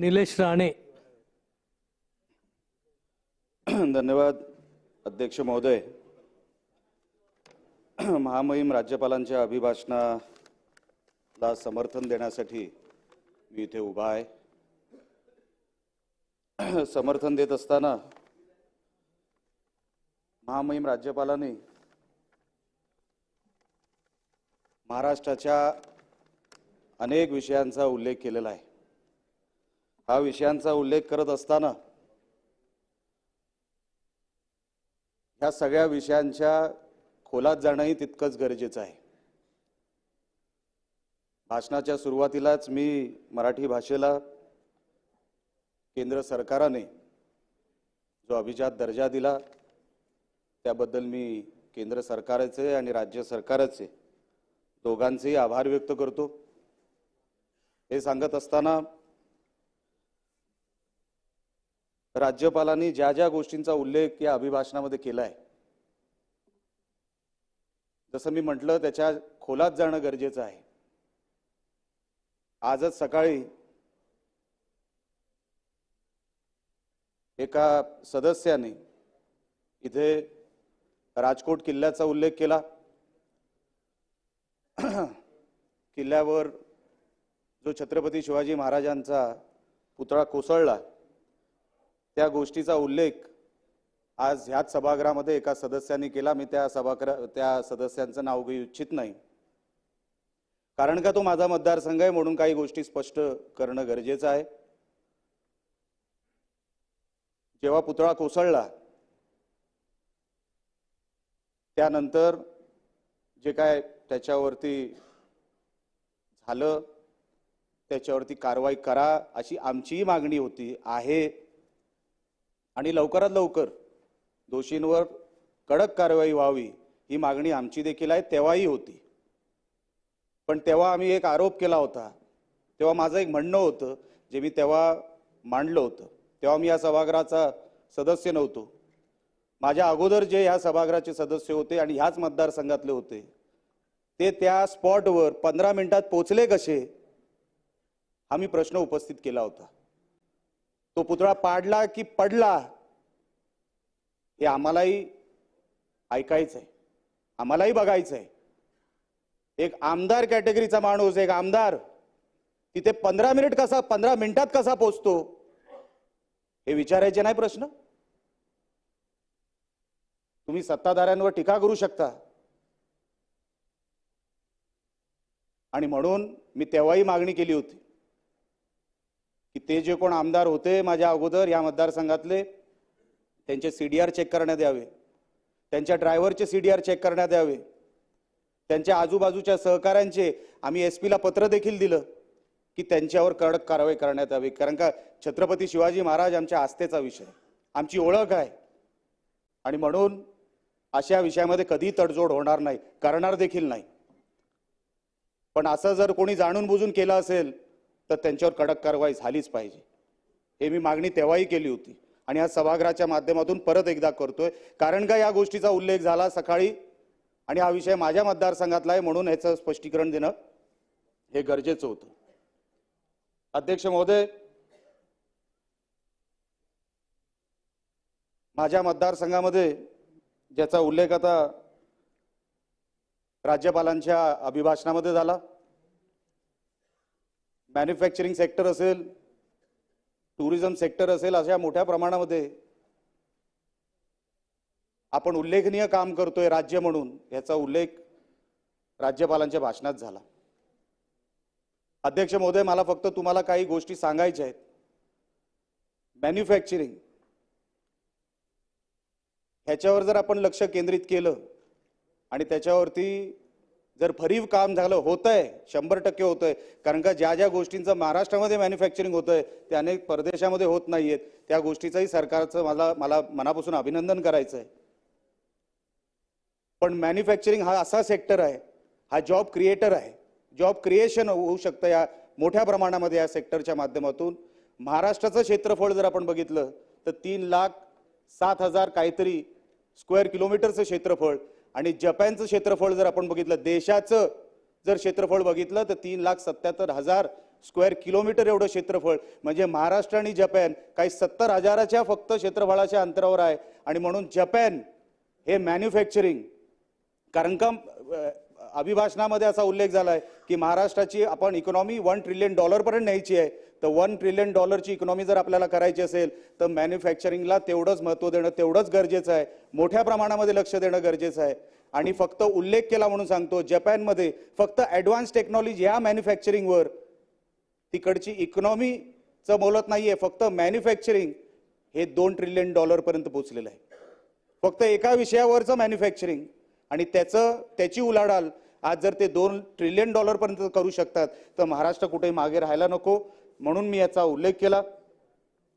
निलेश राणे. धन्यवाद अध्यक्ष महोदय. महामहिम राज्यपालांच्या अभिभाषणाला समर्थन देण्यासाठी मी इथे उभा आहे. समर्थन देत असताना महामहिम राज्यपालांनी महाराष्ट्राच्या अनेक विषयांचा उल्लेख केलेला आहे. हा विषयांचा उल्लेख करत असताना ह्या सगळ्या विषयांच्या खोलात जाणंही तितकंच गरजेचं आहे. भाषणाच्या सुरुवातीलाच मी मराठी भाषेला केंद्र सरकाराने जो अभिजात दर्जा दिला त्याबद्दल मी केंद्र सरकारचे आणि राज्य सरकारचे दोघांचेही आभार व्यक्त करतो. हे सांगत असताना राज्यपालांनी ज्या ज्या गोष्टींचा उल्लेख या अभिभाषणामध्ये केला आहे. जसं मी म्हटलं त्याच्या खोलात जाणं गरजेचं आहे. आजच सकाळी एका सदस्याने इथे राजकोट किल्ल्याचा उल्लेख केला. किल्ल्यावर जो छत्रपती शिवाजी महाराजांचा पुतळा कोसळला त्या गोष्टीचा उल्लेख आज ह्याच सभागृहामध्ये एका सदस्याने केला. मी त्या सभागृह त्या सदस्यांचं नाव घेऊ इच्छित नाही. कारण का तो माझा मतदारसंघ आहे म्हणून काही गोष्टी स्पष्ट करणं गरजेचं आहे. जेव्हा पुतळा कोसळला त्यानंतर जे काय त्याच्यावरती झालं त्याच्यावरती कारवाई करा अशी आमचीही मागणी होती आहे. आणि लवकरात लवकर दोषींवर कडक कारवाई व्हावी ही मागणी आमची देखील आहे तेव्हाही होती. पण तेव्हा आम्ही एक आरोप केला होता. तेव्हा माझं एक म्हणणं होतं जे मी तेव्हा मांडलं होतं. तेव्हा मी या सभागृहाचा सदस्य नव्हतो. माझ्या अगोदर जे ह्या सभागृहाचे सदस्य होते आणि ह्याच मतदारसंघातले होते ते त्या स्पॉटवर पंधरा मिनिटात पोचले कसे हा मी प्रश्न उपस्थित केला होता. तो पुतळा पाडला की पडला हे आम्हालाही ऐकायचं आहे आम्हालाही बघायचं आहे एक आमदार कॅटेगरीचा माणूस एक आमदार तिथे पंधरा मिनिट कसा पंधरा मिनिटात कसा पोचतो? हे विचारायचे नाही प्रश्न? तुम्ही सत्ताधाऱ्यांवर टीका करू शकता. आणि म्हणून मी तेव्हाही मागणी केली होती. की ते जे कोण आमदार होते माझ्या अगोदर या मतदारसंघातले त्यांचे सी डी आर चेक करण्यात यावे. त्यांच्या ड्रायव्हरचे सी डी आर चेक करण्यात यावे. त्यांच्या आजूबाजूच्या सहकाऱ्यांचे आम्ही एस पीला पत्र देखील दिलं की त्यांच्यावर कडक कारवाई करण्यात यावी. कारण का छत्रपती शिवाजी महाराज आमच्या आस्थेचा विषय आमची ओळख आहे. आणि म्हणून अशा विषयामध्ये कधी तडजोड होणार नाही करणार देखील नाही. पण असं जर कोणी जाणून बुजून केलं असेल तर त्यांच्यावर कडक कारवाई झालीच पाहिजे. हे मी मागणी तेव्हाही केली होती. आणि या सभागृहाच्या माध्यमातून परत एकदा करतोय. कारण का या गोष्टीचा उल्लेख झाला सकाळी? आणि हा विषय माझ्या मतदारसंघातला आहे म्हणून ह्याचं स्पष्टीकरण देणं हे गरजेचं होतं. अध्यक्ष महोदय माझ्या मतदारसंघामध्ये ज्याचा उल्लेख आता राज्यपालांच्या अभिभाषणामध्ये झाला मॅन्युफॅक्चरिंग सेक्टर असेल टुरिझम सेक्टर असेल अशा मोठ्या प्रमाणामध्ये आपण उल्लेखनीय काम करतोय राज्य म्हणून याचा उल्लेख राज्यपालांच्या भाषणात झाला. अध्यक्ष महोदय मला फक्त तुम्हाला काही गोष्टी सांगायच्या आहेत. मॅन्युफॅक्चरिंग ह्याच्यावर जर आपण लक्ष केंद्रित केलं आणि त्याच्यावरती जर भरीव काम झालं होतंय शंभर टक्के होतंय. कारण का ज्या ज्या गोष्टींचं महाराष्ट्रामध्ये मॅन्युफॅक्चरिंग होतंय ते अनेक परदेशामध्ये होत नाहीयेत. त्या गोष्टीचंही सरकारचं मला मला मनापासून अभिनंदन करायचं आहे पण मॅन्युफॅक्चरिंग हा असा सेक्टर आहे हा जॉब क्रिएटर आहे. जॉब क्रिएशन होऊ शकतं या मोठ्या प्रमाणामध्ये या सेक्टरच्या माध्यमातून. महाराष्ट्राचं क्षेत्रफळ जर आपण बघितलं तर तीन लाख सात हजार काहीतरी स्क्वेअर किलोमीटरचं क्षेत्रफळ. आणि जपानचं क्षेत्रफळ जर आपण बघितलं देशाचं जर क्षेत्रफळ बघितलं तर तीन लाख सत्याहत्तर हजार स्क्वेअर किलोमीटर एवढं क्षेत्रफळ. म्हणजे महाराष्ट्र आणि जपान काही सत्तर हजाराच्या फक्त क्षेत्रफळाच्या अंतरावर आहे. आणि म्हणून जपान हे मॅन्युफॅक्चरिंग कारण का अभिभाषणामध्ये असा उल्लेख झाला आहे की महाराष्ट्राची आपण इकॉनॉमी वन ट्रिलियन डॉलरपर्यंत न्यायची आहे. तर वन ट्रिलियन डॉलरची इकॉनॉमी जर आपल्याला करायची असेल तर मॅन्युफॅक्चरिंगला तेवढंच महत्त्व देणं तेवढंच गरजेचं आहे. मोठ्या प्रमाणामध्ये लक्ष देणं गरजेचं आहे. आणि फक्त उल्लेख केला म्हणून सांगतो जपानमध्ये फक्त ॲडव्हान्स टेक्नॉलॉजी ह्या मॅन्युफॅक्चरिंगवर तिकडची इकॉनॉमीचं बोलत नाही आहे फक्त मॅन्युफॅक्चरिंग हे दोन ट्रिलियन डॉलरपर्यंत पोहोचलेलं आहे. फक्त एका विषयावरचं मॅन्युफॅक्चरिंग आणि त्याचं त्याची उलाढाल आज जर ते दोन ट्रिलियन डॉलरपर्यंत करू शकतात तर महाराष्ट्र कुठेही मागे राहायला नको. म्हणून मी याचा उल्लेख केला.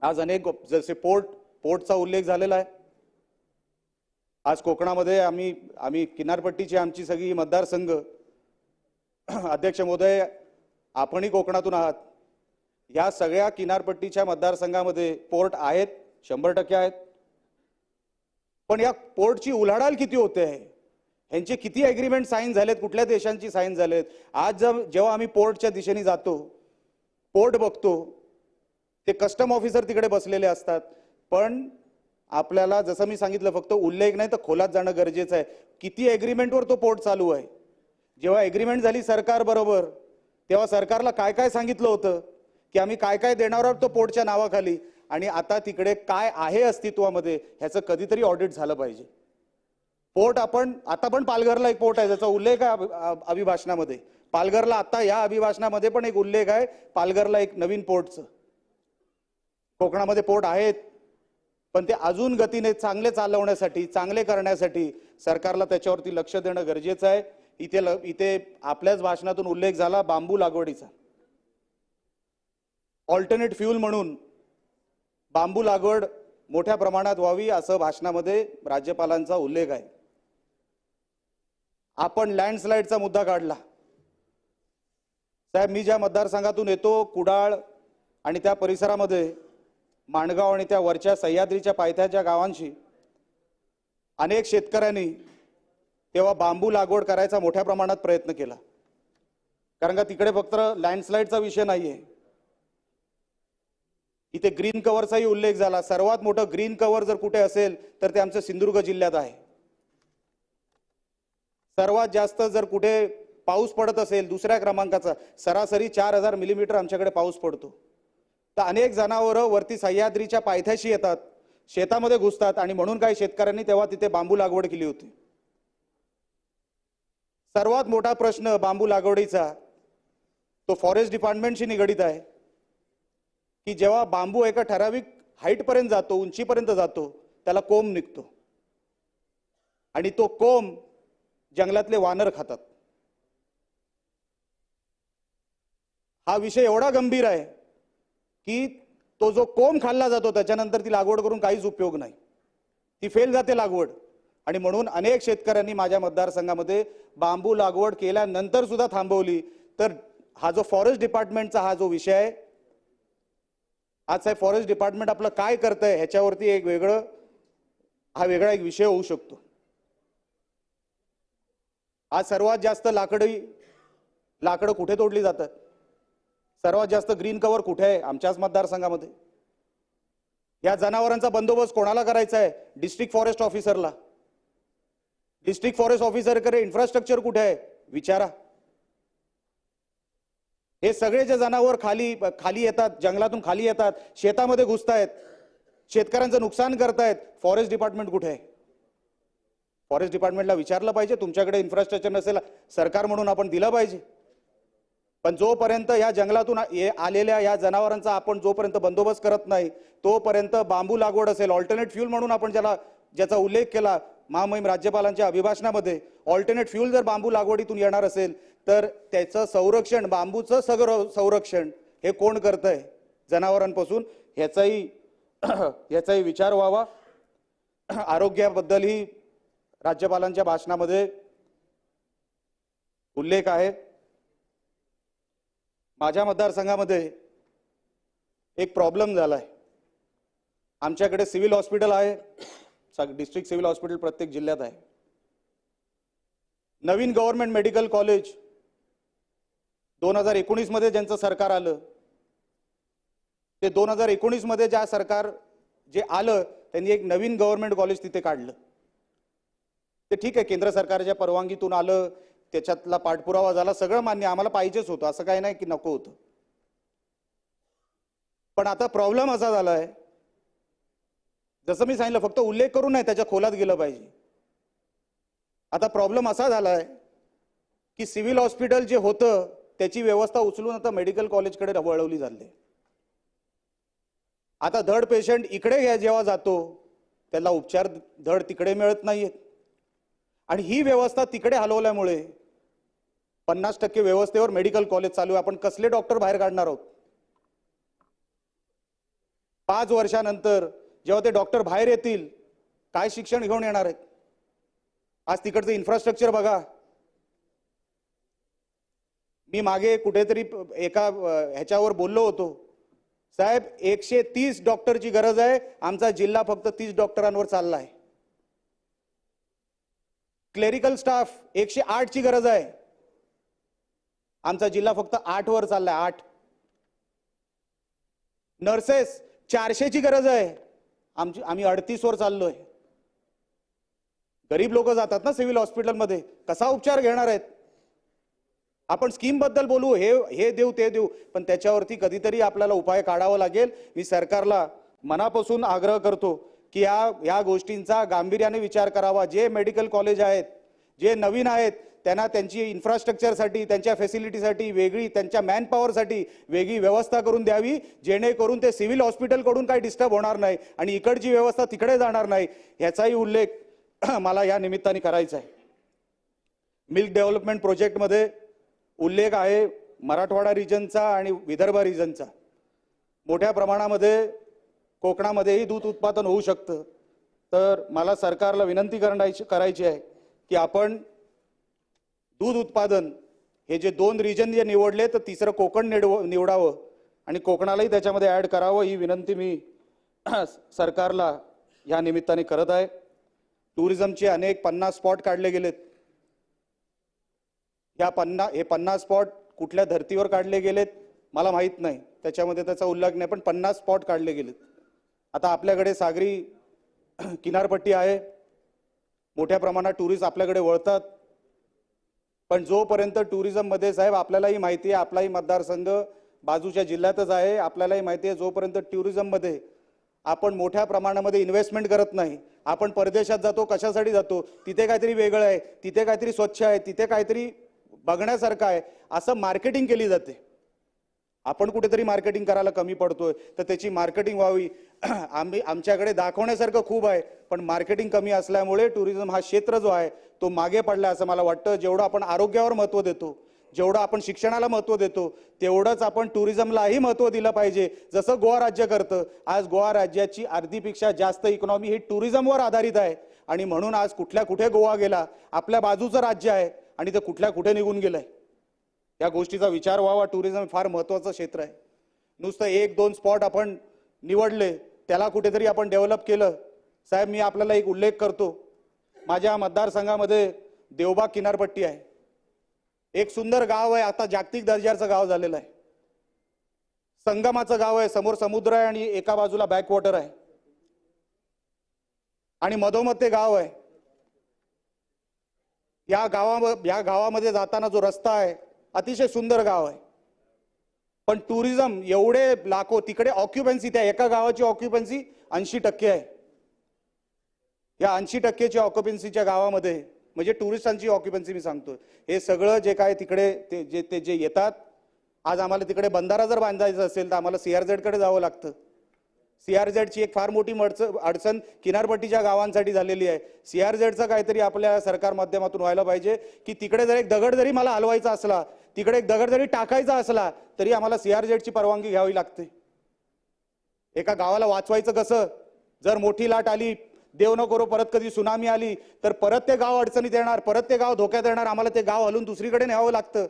आज अनेक जसे पोर्ट पोर्टचा उल्लेख झालेला आहे. आज कोकणामध्ये आम्ही आम्ही किनारपट्टीची आमची सगळी मतदारसंघ. अध्यक्ष महोदय आपणही कोकणातून आहात. या सगळ्या किनारपट्टीच्या मतदारसंघामध्ये पोर्ट आहेत शंभर टक्के आहेत. पण या पोर्टची उलाढाल किती होते? आहे ह्यांचे किती ॲग्रीमेंट साईन झालेत कुठल्या देशांची साईन झालेत? आज जर जेव्हा आम्ही पोर्टच्या दिशेने जातो पोर्ट बघतो ते कस्टम ऑफिसर तिकडे बसलेले असतात. पण आपल्याला जसं मी सांगितलं फक्त उल्लेख नाही तर खोलात जाणं गरजेचं आहे. किती ॲग्रीमेंटवर तो पोर्ट चालू आहे? जेव्हा ॲग्रीमेंट झाली सरकारबरोबर तेव्हा सरकारला काय काय सांगितलं होतं? की आम्ही काय काय देणार आहोत तो पोर्टच्या नावाखाली? आणि आता तिकडे काय आहे अस्तित्वामध्ये? ह्याचं कधीतरी ऑडिट झालं पाहिजे. पोर्ट आपण आता पण पालघरला एक पोर्ट आहे ज्याचा उल्लेख आहे अभिभाषणामध्ये. पालघरला आता या अभिभाषणामध्ये पण एक उल्लेख आहे पालघरला एक नवीन पोर्टचं कोकणामध्ये पोर्ट आहेत पण ते अजून गतीने चांगले चालवण्यासाठी चांगले करण्यासाठी सरकारला त्याच्यावरती लक्ष देणं गरजेचं आहे. इथे ल- इथे आपल्याच भाषणातून उल्लेख झाला बांबू लागवडीचा. ऑल्टरनेट फ्यूल म्हणून बांबू लागवड मोठ्या प्रमाणात व्हावी असं भाषणामध्ये राज्यपालांचा उल्लेख आहे. आपण लँडस्लाईडचा मुद्दा काढला. साहेब मी ज्या मतदारसंघातून येतो कुडाळ आणि त्या परिसरामध्ये माणगाव आणि त्या वरच्या सह्याद्रीच्या पायथ्याच्या गावांशी अनेक शेतकऱ्यांनी तेव्हा बांबू लागवड करायचा मोठ्या प्रमाणात प्रयत्न केला. कारण का तिकडे फक्त लँडस्लाईडचा विषय नाही आहे इथे ग्रीन कव्हरचाही उल्लेख झाला. सर्वात मोठं ग्रीन कव्हर जर कुठे असेल तर ते आमचं सिंधुदुर्ग जिल्ह्यात आहे. सर्वात जास्त जर कुठे पाऊस पडत असेल दुसऱ्या क्रमांकाचा सरासरी चार हजार मिलीमीटर आमच्याकडे पाऊस पडतो. तर अनेक जनावरं वरती सह्याद्रीच्या पायथ्याशी येतात शेतामध्ये घुसतात आणि म्हणून काही शेतकऱ्यांनी तेव्हा तिथे बांबू लागवड केली होती. सर्वात मोठा प्रश्न बांबू लागवडीचा तो फॉरेस्ट डिपार्टमेंटशी निगडीत आहे. की जेव्हा बांबू एका ठराविक हाईटपर्यंत जातो उंचीपर्यंत जातो त्याला कोंब निघतो. आणि तो कोंब जंगलातले वानर खातात. हा विषय एवढा गंभीर आहे की तो जो कोंब खाल्ला जातो त्याच्यानंतर ती लागवड करून काहीच उपयोग नाही. ती फेल जाते लागवड. आणि म्हणून अनेक शेतकऱ्यांनी माझ्या मतदारसंघामध्ये बांबू लागवड केल्यानंतर सुद्धा थांबवली. तर हा जो फॉरेस्ट डिपार्टमेंटचा हा जो विषय आहे आज साहेब फॉरेस्ट डिपार्टमेंट आपलं काय करतंय ह्याच्यावरती एक वेगळं हा वेगळा एक विषय होऊ शकतो. आज सर्वात जास्त लाकडी लाकडं कुठे तोडली जातात? सर्वात जास्त ग्रीन कवर कुठे आहे आमच्याच मतदारसंघामध्ये? या जनावरांचा बंदोबस्त कोणाला करायचा आहे? डिस्ट्रिक्ट फॉरेस्ट ऑफिसरला डिस्ट्रिक्ट फॉरेस्ट ऑफिसरकडे इन्फ्रास्ट्रक्चर कुठे आहे? विचारा. हे सगळे जे जनावर खाली खाली येतात जंगलातून खाली येतात शेतामध्ये घुसतायत शेतकऱ्यांचं नुकसान करतायत फॉरेस्ट डिपार्टमेंट कुठे आहे? फॉरेस्ट डिपार्टमेंटला विचारलं पाहिजे तुमच्याकडे इन्फ्रास्ट्रक्चर नसेल सरकार म्हणून आपण दिलं पाहिजे. पण जोपर्यंत या जंगलातून ये- आलेल्या या जनावरांचा आपण जोपर्यंत बंदोबस्त करत नाही तोपर्यंत बांबू लागवड असेल ऑल्टरनेट फ्यूल म्हणून आपण ज्याला ज्याचा उल्लेख केला महामहिम राज्यपालांच्या अभिभाषणामध्ये ऑल्टरनेट फ्यूल जर बांबू लागवडीतून येणार असेल तर त्याचं संरक्षण बांबूचं सगळं संरक्षण हे कोण करतंय? जनावरांपासून. ह्याचाही ह्याचाही विचार व्हावा. आरोग्याबद्दलही राज्यपालांच्या भाषणामध्ये उल्लेख आहे. माझ्या मतदारसंघामध्ये एक प्रॉब्लेम झाला आहे आमच्याकडे सिव्हिल हॉस्पिटल आहे. डिस्ट्रिक्ट सिव्हिल हॉस्पिटल प्रत्येक जिल्ह्यात आहे. नवीन गव्हर्नमेंट मेडिकल कॉलेज दोन हजार एकोणीसमध्ये ज्यांचं सरकार आलं ते दोन हजार एकोणीसमध्ये ज्या सरकार जे आलं त्यांनी एक नवीन गव्हर्नमेंट कॉलेज तिथे काढलं. ते ठीक आहे केंद्र सरकारच्या परवानगीतून आलं त्याच्यातला पाठपुरावा झाला सगळं मान्य आम्हाला पाहिजेच होतं असं काही नाही की नको होतं. पण आता प्रॉब्लेम असा झालाय जसं मी सांगितलं फक्त उल्लेख करून नाही त्याच्या खोलात गेलं पाहिजे. आता प्रॉब्लेम असा झालाय की सिव्हिल हॉस्पिटल जे होतं त्याची व्यवस्था उचलून आता मेडिकल कॉलेजकडे वळवली झाली. आता धड पेशंट इकडे घ्या जेव्हा जातो त्याला उपचार धड तिकडे मिळत नाहीयेत. आणि ही व्यवस्था तिकडे हलवल्यामुळे पन्नास टक्के व्यवस्थेवर मेडिकल कॉलेज चालू आहे. आपण कसले डॉक्टर बाहेर काढणार आहोत? पाच वर्षानंतर जेव्हा ते डॉक्टर बाहेर येतील काय शिक्षण घेऊन येणार आहेत? आज तिकडचं इन्फ्रास्ट्रक्चर बघा. मी मागे कुठेतरी एका ह्याच्यावर बोललो होतो. साहेब एकशे तीस डॉक्टरची गरज आहे. आमचा जिल्हा फक्त तीस डॉक्टरांवर चालला आहे क्लेरिकल स्टाफ एकशे आठची गरज आहे. आमचा जिल्हा फक्त आठ वर चाललाय आठ. नर्सेस चारशेची गरज आहे. आमची आम्ही अडतीस वर चाललोय. गरीब लोक जातात ना सिव्हिल हॉस्पिटलमध्ये कसा उपचार घेणार आहेत? आपण स्कीमबद्दल बोलू हे हे देऊ ते देऊ. पण त्याच्यावरती कधीतरी आपल्याला उपाय काढावा लागेल. मी सरकारला मनापासून आग्रह करतो. की या ह्या गोष्टींचा गांभीर्याने विचार करावा. जे मेडिकल कॉलेज आहेत जे नवीन आहेत त्यांना त्यांची इन्फ्रास्ट्रक्चरसाठी त्यांच्या फॅसिलिटीसाठी वेगळी त्यांच्या मॅनपॉवरसाठी वेगळी व्यवस्था करून द्यावी जेणेकरून ते सिव्हिल हॉस्पिटलकडून काही डिस्टर्ब होणार नाही आणि इकडची व्यवस्था तिकडे जाणार नाही ह्याचाही उल्लेख मला या निमित्ताने करायचा आहे. मिल्क डेव्हलपमेंट प्रोजेक्टमध्ये उल्लेख आहे मराठवाडा रिजनचा आणि विदर्भ रिजनचा मोठ्या प्रमाणामध्ये कोकणामध्येही दूध उत्पादन होऊ शकतं. तर मला सरकारला विनंती करायची करायची आहे की आपण दूध उत्पादन हे जे दोन रिजन जे निवडले तर तिसरं कोकण निडव निवडावं आणि कोकणालाही त्याच्यामध्ये ॲड करावं ही विनंती मी सरकारला ह्या निमित्ताने करत आहे. टुरिझमचे अनेक पन्नास स्पॉट काढले गेलेत. ह्या पन्ना हे पन्नास स्पॉट कुठल्या धर्तीवर काढले गेलेत मला माहीत नाही. त्याच्यामध्ये त्याचा उल्लेख नाही पण पन्नास स्पॉट काढले गेलेत. आता आपल्याकडे सागरी किनारपट्टी आहे. मोठ्या प्रमाणात टुरिस्ट आपल्याकडे वळतात. पण जोपर्यंत टुरिझममध्ये साहेब आपल्यालाही माहिती आहे आपलाही मतदारसंघ बाजूच्या जिल्ह्यातच आहे. आपल्यालाही माहिती आहे जोपर्यंत टुरिझममध्ये आपण मोठ्या प्रमाणामध्ये इन्व्हेस्टमेंट करत नाही आपण परदेशात जातो कशासाठी जातो तिथे काहीतरी वेगळं आहे तिथे काहीतरी स्वच्छ आहे तिथे काहीतरी बघण्यासारखं आहे असं मार्केटिंग केली जाते. आपण कुठेतरी मार्केटिंग करायला कमी पडतोय तर त्याची मार्केटिंग व्हावी. आम्ही आमच्याकडे दाखवण्यासारखं खूप आहे पण मार्केटिंग कमी असल्यामुळे टुरिझम हा क्षेत्र जो आहे तो मागे पडला असं मला वाटतं. जेवढं आपण आरोग्यावर महत्त्व देतो जेवढं आपण शिक्षणाला महत्त्व देतो तेवढंच आपण टुरिझमलाही महत्त्व दिलं पाहिजे. जसं गोवा राज्य करतं आज गोवा राज्याची अर्धीपेक्षा जास्त इकॉनॉमी ही टुरिझमवर आधारित आहे. आणि म्हणून आज कुठल्या कुठे गोवा गेला आपल्या बाजूचं राज्य आहे आणि ते कुठल्या कुठे निघून गेलंय. या गोष्टीचा विचार व्हावा. टुरिझम फार महत्वाचं क्षेत्र आहे. नुसतं एक दोन स्पॉट आपण निवडले त्याला कुठेतरी आपण डेव्हलप केलं. साहेब मी आपल्याला एक उल्लेख करतो. माझ्या मतदारसंघामध्ये देवबाग किनारपट्टी आहे. एक सुंदर गाव आहे. आता जागतिक दर्जाचं गाव झालेलं आहे. संगमाचं गाव आहे. समोर समुद्र आहे आणि एका बाजूला बॅकवॉटर आहे. आणि मधोमध ते गाव आहे. या गावा या गावामध्ये जाताना जो रस्ता आहे अतिशय सुंदर गाव आहे. पण टुरिझम एवढे लाखो तिकडे ऑक्युपन्सी त्या एका गावाची ऑक्युपन्सी ऐंशी टक्के आहे. या ऐंशी टक्केच्या ऑक्युपन्सीच्या गावामध्ये म्हणजे टुरिस्टांची ऑक्युपन्सी मी सांगतोय. हे सगळं जे काय तिकडे ते जे ते जे येतात आज आम्हाला तिकडे बंधारा जर बांधायचा असेल तर आम्हाला सीआरझेडकडे जावं लागतं. सीआरझेडची एक फार मोठी मडच अडचण किनारपट्टीच्या गावांसाठी झालेली आहे. सीआरझेडचं काहीतरी आपल्या सरकार माध्यमातून व्हायला पाहिजे की तिकडे जर एक दगड जरी मला हलवायचा असला तिकडे एक दगड जरी टाकायचा असला तरी आम्हाला सीआरझेडची परवानगी घ्यावी लागते. एका गावाला वाचवायचं कसं? जर मोठी लाट आली देव न करो परत कधी सुनामी आली तर परत ते गाव अडचणीत येणार परत ते गाव धोक्यात येणार आम्हाला ते गाव हलून दुसरीकडे न्यावं लागतं.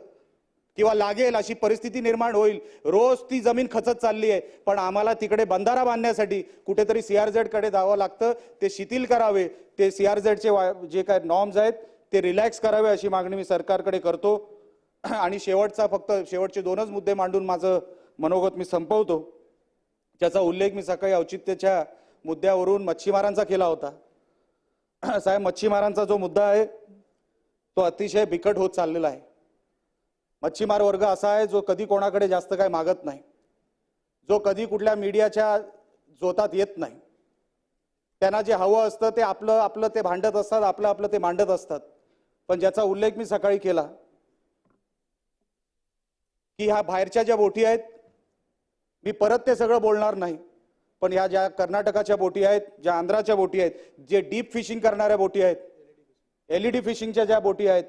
किंवा लागेल अशी परिस्थिती निर्माण होईल. रोज ती जमीन खचत चालली आहे. पण आम्हाला तिकडे बंधारा बांधण्यासाठी कुठेतरी सीआरझेडकडे जावं लागतं. ते शिथिल करावे. ते सीआरझेडचे जे काय नॉर्म्स आहेत ते रिलॅक्स करावे अशी मागणी मी सरकारकडे करतो. आणि शेवटचा फक्त शेवटचे दोनच मुद्दे मांडून माझं मनोगत मी संपवतो. त्याचा उल्लेख मी सकाळी औचित्याच्या मुद्द्यावरून मच्छीमारांचा केला होता. साहेब मच्छीमारांचा जो मुद्दा आहे तो अतिशय बिकट होत चाललेला आहे. मच्छीमार वर्ग असा आहे जो कधी कोणाकडे जास्त काय मागत नाही. जो कधी कुठल्या मीडियाच्या जोतात येत नाही. त्यांना जे हवं असतं ते आपलं आपलं ते भांडत असतात आपलं आपलं ते मांडत असतात. पण ज्याचा उल्लेख मी सकाळी केला की ह्या बाहेरच्या ज्या बोटी आहेत मी परत ते सगळं बोलणार नाही. पण ह्या ज्या कर्नाटकाच्या बोटी आहेत ज्या आंध्राच्या बोटी आहेत जे डीप फिशिंग करणाऱ्या बोटी आहेत एल ई डी फिशिंगच्या ज्या बोटी आहेत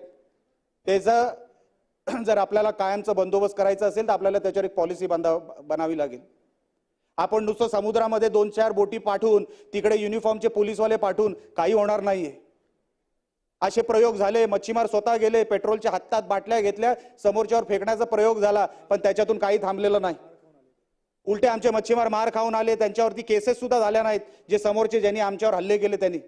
त्याचं जर आपल्याला कायमचा बंदोबस्त करायचा असेल तर आपल्याला त्याच्यावर एक पॉलिसी बांधा बनावी लागेल. आपण नुसतं समुद्रामध्ये दोन चार बोटी पाठवून तिकडे युनिफॉर्मचे पोलीसवाले पाठवून काही होणार नाहीये. असे प्रयोग झाले मच्छीमार स्वतः गेले पेट्रोलच्या हातात बाटल्या घेतल्या समोरच्यावर फेकण्याचा प्रयोग झाला पण त्याच्यातून काही थांबलेलं नाही. उलटे आमचे मच्छीमार मार खाऊन आले त्यांच्यावरती केसेस सुद्धा झाल्या नाहीत जे समोरचे ज्यांनी आमच्यावर हल्ले केले त्यांनी.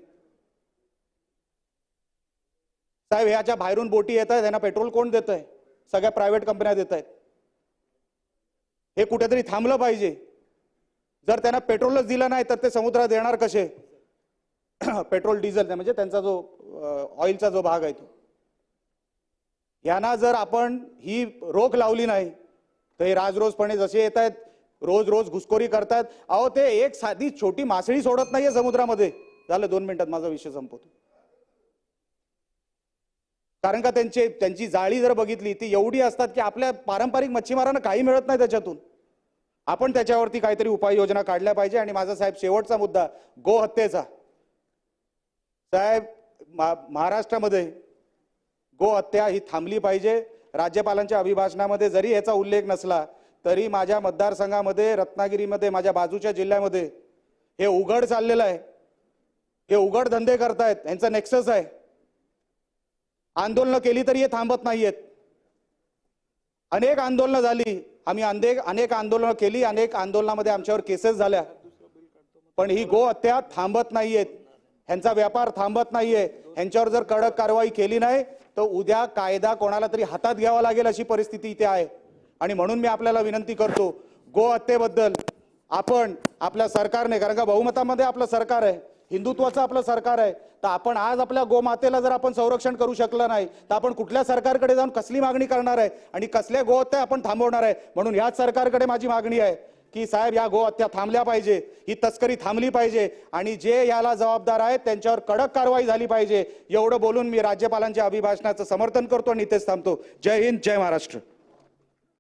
साहेब ह्या ज्या बाहेरून बोटी येत आहेत त्यांना पेट्रोल कोण देत आहे सगळ्या प्रायव्हेट कंपन्या देत आहेत. हे कुठेतरी थांबलं पाहिजे. जर त्यांना पेट्रोलच दिलं नाही तर ते समुद्रात येणार कसे? पेट्रोल डिझेल म्हणजे त्यांचा जो ऑइलचा जो भाग आहे तो. यांना जर आपण ही रोख लावली नाही तर हे राजरोजपणे जसे येत आहेत रोज रोज घुसखोरी करतात. अहो ते एक साधी छोटी मासळी सोडत नाहीये समुद्रामध्ये. झालं दोन मिनिटात माझा विषय संपवतो. कारण का त्यांचे त्यांची जाळी जर बघितली ती एवढी असतात की आपल्या पारंपरिक मच्छीमारांना काही मिळत नाही त्याच्यातून. आपण त्याच्यावरती काहीतरी उपाययोजना काढल्या पाहिजे. आणि माझा साहेब शेवटचा मुद्दा गो हत्येचा. साहेब मा- महाराष्ट्रामध्ये गो हत्या ही थांबली पाहिजे. राज्यपालांच्या अभिभाषणामध्ये जरी याचा उल्लेख नसला तरी माझ्या मतदारसंघामध्ये रत्नागिरीमध्ये माझ्या बाजूच्या जिल्ह्यामध्ये हे उघड चाललेलं आहे. हे उघड धंदे करतायत. यांचं नेक्सस आहे. आंदोलनं केली तरी हे थांबत नाहीयेत. अनेक आंदोलनं झाली. आम्ही अनेक अनेक आंदोलनं केली अनेक आंदोलनामध्ये आमच्यावर केसेस झाल्या. पण ही गो हत्या थांबत नाहीयेत. ह्यांचा व्यापार थांबत नाहीये. ह्यांच्यावर जर कडक कारवाई केली नाही तर उद्या कायदा कोणाला तरी हातात घ्यावा लागेल अशी परिस्थिती इथे आहे. आणि म्हणून मी आपल्याला विनंती करतो गो हत्येबद्दल आपण आपल्या सरकारने कारण का बहुमतामध्ये आपलं सरकार आहे. हिंदुत्वाचं आपलं सरकार आहे. तर आपण आज आपल्या गोमातेला जर आपण संरक्षण करू शकलं नाही तर आपण कुठल्या सरकारकडे जाऊन कसली मागणी करणार आहे? आणि कसल्या गोहत्या आपण थांबवणार आहे? म्हणून ह्याच सरकारकडे माझी मागणी आहे की साहेब या गोहत्या थांबल्या पाहिजे ही तस्करी थांबली पाहिजे आणि जे याला जबाबदार आहेत त्यांच्यावर कडक कारवाई झाली पाहिजे. एवढं बोलून मी राज्यपालांच्या अभिभाषणाचं समर्थन करतो आणि इथेच थांबतो. जय हिंद जय महाराष्ट्र.